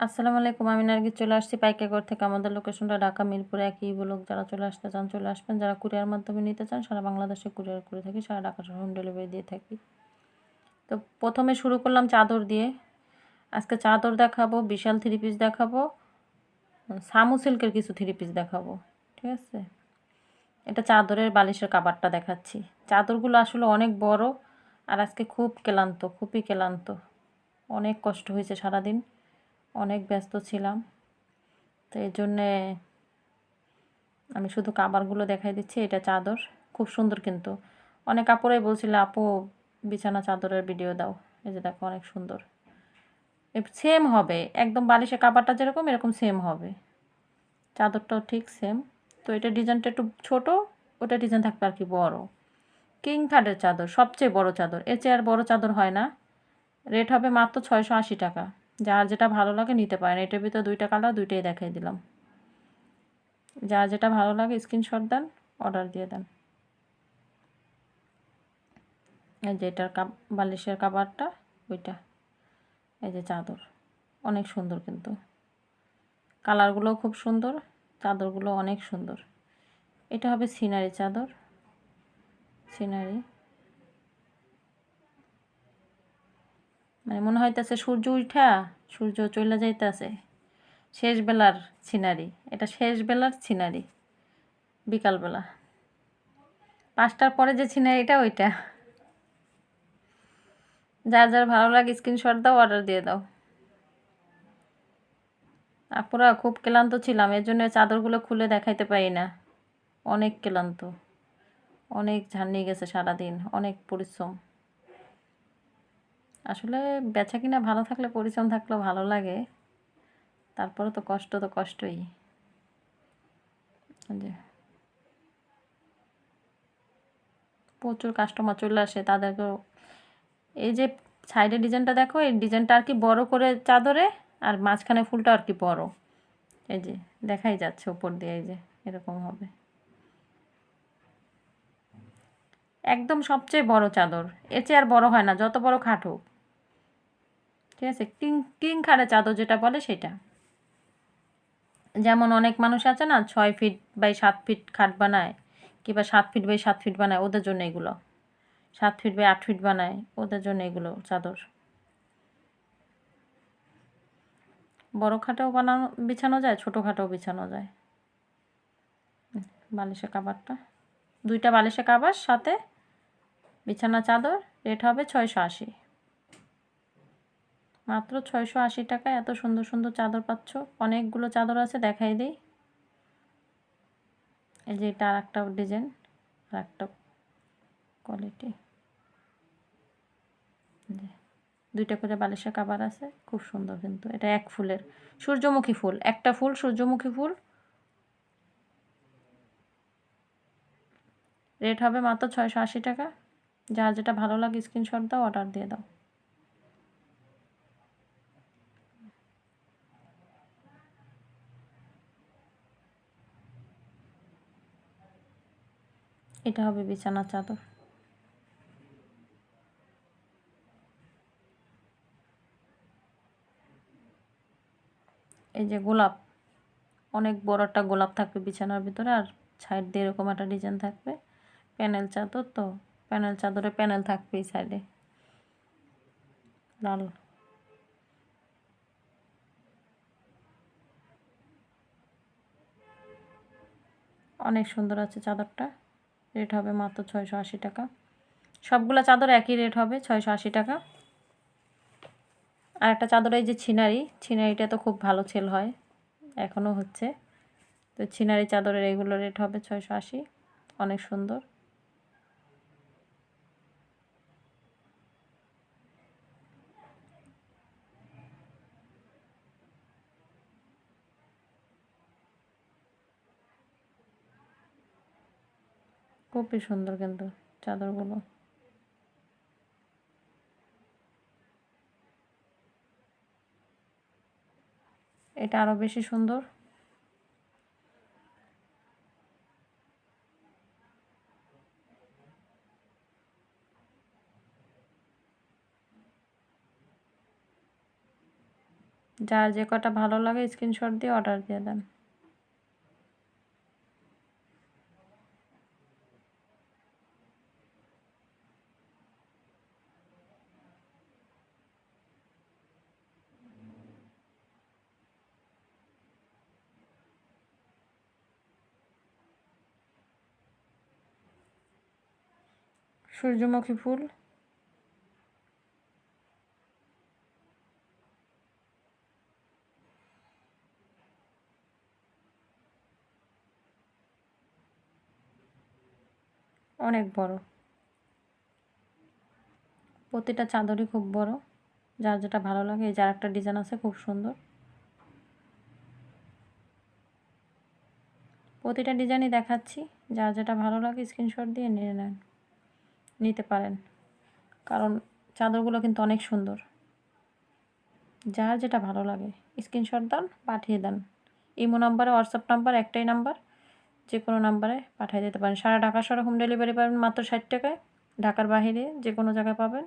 আসসালামু আলাইকুম, আমি নার্গিস চলে আসছি পাইকাগড় থেকে। আমাদের লোকেশনটা ঢাকা, মিরপুরে, একই বলুক যারা চলে আসতে চান, চলে আসবেন। যারা কুরিয়ার মাধ্যমে নিতে চান, সারা বাংলাদেশে কুরিয়ার করে থাকি, সারা ঢাকা হোম ডেলিভারি দিয়ে থাকি। তো প্রথমে শুরু করলাম চাদর দিয়ে। আজকে চাদর দেখাবো, বিশাল থ্রি পিস দেখাবো, সামু সিল্কের কিছু থ্রি পিস দেখাবো, ঠিক আছে? এটা চাদরের বালিশের কাবারটা দেখাচ্ছি। চাদরগুলো আসলে অনেক বড় আর আজকে খুব ক্লান্ত, খুবই ক্লান্ত। অনেক কষ্ট হয়েছে সারাদিন। অনেক ব্যস্ত ছিলাম। তো এই জন্যে আমি শুধু কাবারগুলো দেখাই দিচ্ছি, এটা চাদর। খুব সুন্দর কিন্তু। অনেক কাপড়াই বলছিল, আপু, বিছানা চাদরের ভিডিও দাও। এই যে দেখো, অনেক সুন্দর। সেম হবে। একদম বালিশে কাবারটা যেরকম, এরকম সেম হবে। চাদরটাও ঠিক সেম তো এটা ডিজাইনটা একটু ছোট, ওটা ডিজাইন থাকবে আর কি বড়। কিং থার্ডের চাদর, সবচেয়ে বড় চাদর। এর চেয়ে আর বড় চাদর হয় না। রেট হবে মাত্র ছয়শো আশি টাকা। যার যেটা ভালো লাগে নিতে পারেন। এটার ভিতরে দুইটা কালার দুইটাই দেখাই দিলাম। যার যেটা ভালো লাগে স্ক্রিনশট দেন অর্ডার দিয়ে দেন। এই যে এটার কাপ, বালিশের কাবারটা, ওইটা। এই যে চাদর। অনেক সুন্দর কিন্তু। কালারগুলোও খুব সুন্দর, চাদরগুলো অনেক সুন্দর। এটা হবে সিনারি চাদর। সিনারি। মানে মনে হইতেছে সূর্য উঠা সূর্য চলে যাইতেছে। শেষ বেলার সিনারি এটা শেষ বেলার সিনারি বিকালবেলা। পাঁচটার পরে যে সিনারিটা ওইটা। যার যার ভালো লাগে স্ক্রিনশট দাও অর্ডার দিয়ে দাও। আপুরা খুব ক্লান্ত ছিলাম, এর জন্য চাদরগুলো খুলে দেখাইতে পারি না। অনেক ক্লান্ত। অনেক ঝান্নি গেছে সারাদিন, অনেক পরিশ্রম। আসলে বেচা কিনা ভালো থাকলে, পরিশ্রম থাকলেও ভালো লাগে। তারপরে তো কষ্ট তো কষ্টই। যে প্রচুর কাস্টমার চলে আসে তাদেরকেও। এই যে সাইডের ডিজাইনটা দেখো, এই ডিজাইনটা আর কি বড় করে চাদরে, আর মাঝখানে ফুলটা আর কি বড়। এই যে দেখাই যাচ্ছে উপর দিয়ে, এই যে এরকম হবে। একদম সবচেয়ে বড় চাদর। এর চেয়ে আর বড় হয় না, যত বড় খাট হোক। ঠিক আছে? কিং কিং খাড়ে চাদর যেটা বলে সেটা। যেমন অনেক মানুষ আছে না, ছয় ফিট বাই সাত ফিট খাট বানায়, কিংবা সাত ফিট বাই সাত ফিট বানায়, ওদের জন্য এগুলো। সাত ফিট বাই আট ফিট বানায়, ওদের জন্য এগুলো চাদর। বড় খাটেও বানানো, বিছানো যায়, ছোটো খাটেও বিছানো যায়। বালিশে কাবারটা। দুইটা বালিশে কাবার সাথে বিছানা চাদর, রেট হবে ছয়শো আশি। মাত্র ছয়শো আশি টাকা, এত সুন্দর সুন্দর চাদর পাচ্ছ। অনেকগুলো চাদর আছে, দেখাই দিই। এই যে এটা আর একটা ডিজাইন আর একটা কোয়ালিটি দুইটা করে বালিশের কাবার আছে, খুব সুন্দর কিন্তু, এটা এক ফুলের। সূর্যমুখী ফুল, একটা ফুল, সূর্যমুখী ফুল। রেট হবে মাত্র ছয়শো আশি টাকা। যার যেটা ভালো লাগে স্ক্রিনশট দাও, অর্ডার দিয়ে দাও। এটা হবে বিছানার চাদর। এই যে গোলাপ, অনেক বড় একটা গোলাপ থাকবে বিছানার ভিতরে আর সাইড দিয়ে এরকম একটা ডিজাইন থাকবে। প্যানেল চাদর তো, প্যানেল চাদরে প্যানেল থাকবে এই সাইডে। লাল। অনেক সুন্দর আছে চাদরটা। রেট হবে মাত্র ছয়শো আশি টাকা। সবগুলো চাদর একই রেট হবে ছয়শো আশি টাকা। আর একটা চাদর এই যে ছিনারি, ছিনারিটা তো খুব ভালো সেল হয় এখনও হচ্ছে। তো ছিনারি চাদরের এগুলো রেট হবে ছয়শো আশি, অনেক সুন্দর। খুবই সুন্দর কিন্তু চাদরগুলো। এটা আরও বেশি সুন্দর। যার যে কটা ভালো লাগে স্ক্রিনশট দিয়ে অর্ডার দিয়ে দেন। সূর্যমুখী ফুল। অনেক বড়। প্রতিটা চাদরই খুব বড়। যার যেটা ভালো লাগে, এই যার একটা ডিজাইন আছে, খুব সুন্দর। প্রতিটা ডিজাইনই দেখাচ্ছি। যার যেটা ভালো লাগে, স্ক্রিনশট দিয়ে নিয়ে নেন। নিতে পারেন। কারণ চাদরগুলো কিন্তু অনেক সুন্দর। যার যেটা ভালো লাগে। স্ক্রিনশট দেন, পাঠিয়ে দেন। ইমো নাম্বারে, হোয়াটসঅ্যাপ নাম্বার একটাই নাম্বার। যে কোনো নাম্বারে পাঠিয়ে দিতে পারেন। সারা ঢাকা শহরে হোম ডেলিভারি পাবেন মাত্র ষাট টাকায়। ঢাকার বাহিরে যে কোনো জায়গায় পাবেন।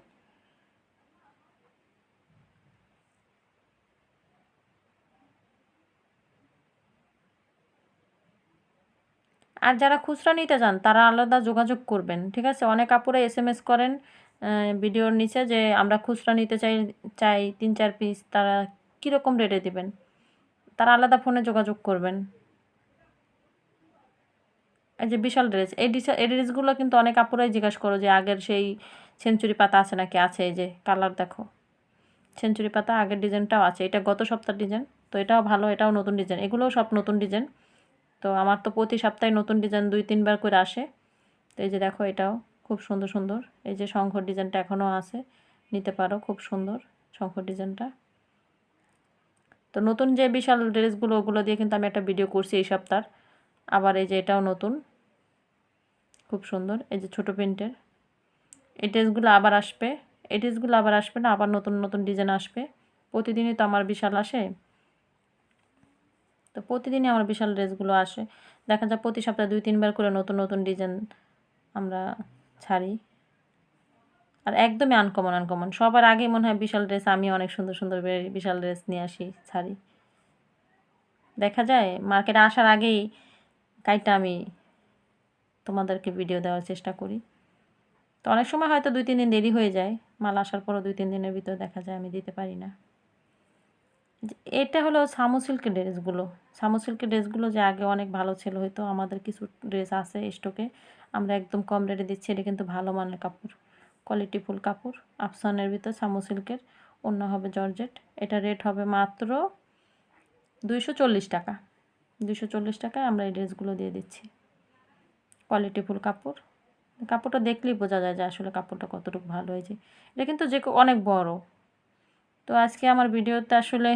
আর যারা খুচরা নিতে চান, তারা আলাদা যোগাযোগ করবেন, ঠিক আছে? অনেক কাপড়ে এস এম এস করেন ভিডিওর নিচে যে আমরা খুচরা নিতে চাই চাই তিন, চার পিস তারা কীরকম রেটে দেবেন? তারা আলাদা ফোনে যোগাযোগ করবেন। এই যে বিশাল ড্রেস এই ডিস এই ড্রেসগুলো কিন্তু অনেক কাপড়াই জিজ্ঞাসা করো যে আগের সেই সেঞ্চুরি পাতা আছে নাকি? আছে এই যে কালার দেখো। সেঞ্চুরি পাতা আগের ডিজাইনটাও আছে। এটা গত সপ্তাহের ডিজাইন তো এটাও ভালো, এটাও নতুন ডিজাইন এগুলোও সব নতুন ডিজাইন তো আমার তো প্রতি সপ্তাহে নতুন ডিজাইন দুই, তিনবার করে আসে। তো এই যে দেখো এটাও খুব সুন্দর সুন্দর। এই যে শঙ্কর ডিজাইনটা এখনও আছে, নিতে পারো, খুব সুন্দর শঙ্কর ডিজাইনটা। তো নতুন যে বিশাল ড্রেসগুলো, ওগুলো দিয়ে কিন্তু আমি একটা ভিডিও করছি এই সপ্তাহ। আবার এই যে এটাও নতুন। খুব সুন্দর, এই যে ছোটো প্রিন্টের। এই ড্রেসগুলো আবার আসবে। এই ড্রেসগুলো আবার আসবে না, আবার নতুন নতুন ডিজাইন আসবে। প্রতিদিনই তো আমার বিশাল আসে। তো প্রতিদিনই আমার বিশাল ড্রেসগুলো আসে। দেখা যায় প্রতি সপ্তাহে দুই, তিনবার করে নতুন নতুন ডিজাইন আমরা ছাড়ি। আর একদমই আনকমন আনকমন সবার আগে মনে হয় বিশাল ড্রেস আমি অনেক সুন্দর সুন্দর বিশাল ড্রেস নিয়ে আসি, ছাড়ি। দেখা যায় মার্কেটে আসার আগেই কাইটা আমি তোমাদেরকে ভিডিও দেওয়ার চেষ্টা করি। তো অনেক সময় হয়তো দুই, তিন দিন দেরি হয়ে যায়, মাল আসার পরও দুই, তিন দিনের ভিতর দেখা যায়, আমি দিতে পারি না। এটা হলো সামু সিল্কের ড্রেসগুলো। সামু সিল্কের ড্রেসগুলো যে আগে অনেক ভালো ছিল, হয়তো আমাদের কিছু ড্রেস আছে স্টকে আমরা একদম কম রেটে দিচ্ছি, এটা কিন্তু ভালো মানের কাপড়। কোয়ালিটি ফুল কাপড় আফসানের ভিতর সামু সিল্কের, অন্য হবে জর্জেট। এটা রেট হবে মাত্র দুইশো চল্লিশ টাকা। দুইশো চল্লিশ টাকায় আমরা এই ড্রেসগুলো দিয়ে দিচ্ছি। কোয়ালিটি ফুল কাপড়। কাপড়টা দেখলেই বোঝা যায় যে আসলে কাপড়টা কতটুকু ভালো হয়েছে। এটা কিন্তু যে অনেক বড়। তো আজকে আমার ভিডিওতে আসলে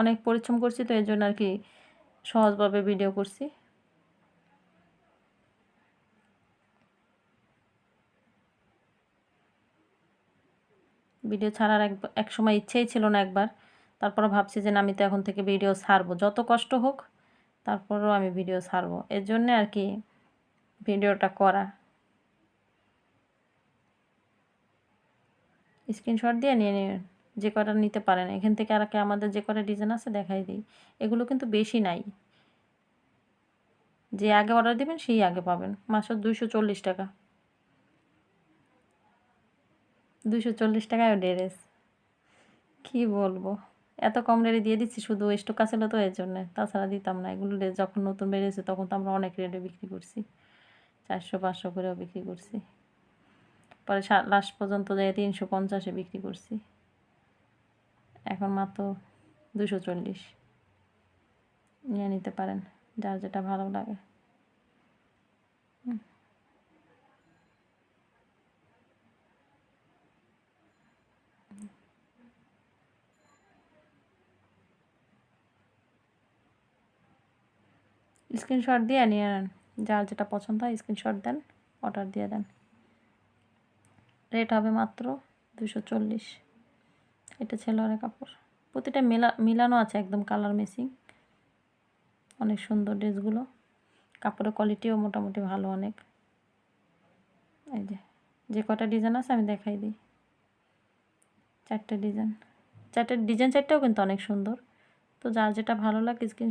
অনেক পরিশ্রম করছি, তো এর জন্য আর কি সহজভাবে ভিডিও করছি। ভিডিও ছাড়ার এক এক সময় ইচ্ছেই ছিল না একবার। তারপরে ভাবছি যে আমি তো এখন থেকে ভিডিও ছাড়বো। যত কষ্ট হোক, তারপরেও আমি ভিডিও ছাড়বো। এর জন্যে আর কি ভিডিওটা করা। স্ক্রিনশট দিয়ে নিয়ে নিন। যে কটা নিতে পারেন এখান থেকে আর কি আমাদের যে কটা ডিজাইন আছে দেখাই দিই। এগুলো কিন্তু বেশি নাই। যে আগে অর্ডার দেবেন, সেই আগে পাবেন। মাত্র দুইশো চল্লিশ টাকা। দুইশো চল্লিশ টাকায় ড্রেস। কী বলব? এত কম রেটে দিয়ে দিচ্ছি, শুধু স্টক আছিল তো এর জন্যে। তাছাড়া দিতাম না। এগুলো যখন নতুন বেরিয়েছে তখন তো আমরা অনেক রেটে বিক্রি করছি। চারশো, পাঁচশো করেও বিক্রি করছি। পরে লাস্ট পর্যন্ত যাই তিনশো পঞ্চাশে বিক্রি করছি। এখন মাত্র দুশো চল্লিশ। নিয়ে নিতে পারেন, যার যেটা ভালো লাগে। স্ক্রিনশট দিয়ে নিয়ে নেন, যার যেটা পছন্দ হয় স্ক্রিনশট দেন, অর্ডার দিয়ে দেন। রেট হবে মাত্র দুশো চল্লিশ। এটা ছেলোয়ারের কাপড়। প্রতিটা মেলা, মিলানো আছে একদম কালার মেসিং অনেক সুন্দর ড্রেসগুলো। কাপড়ের কোয়ালিটিও মোটামুটি ভালো অনেক। এই যে যে কটা ডিজাইন আছে আমি দেখাই দিই। চারটে ডিজাইন চারটে ডিজাইন চারটেও কিন্তু অনেক সুন্দর। তো যার যেটা ভালো লাগে স্ক্রিন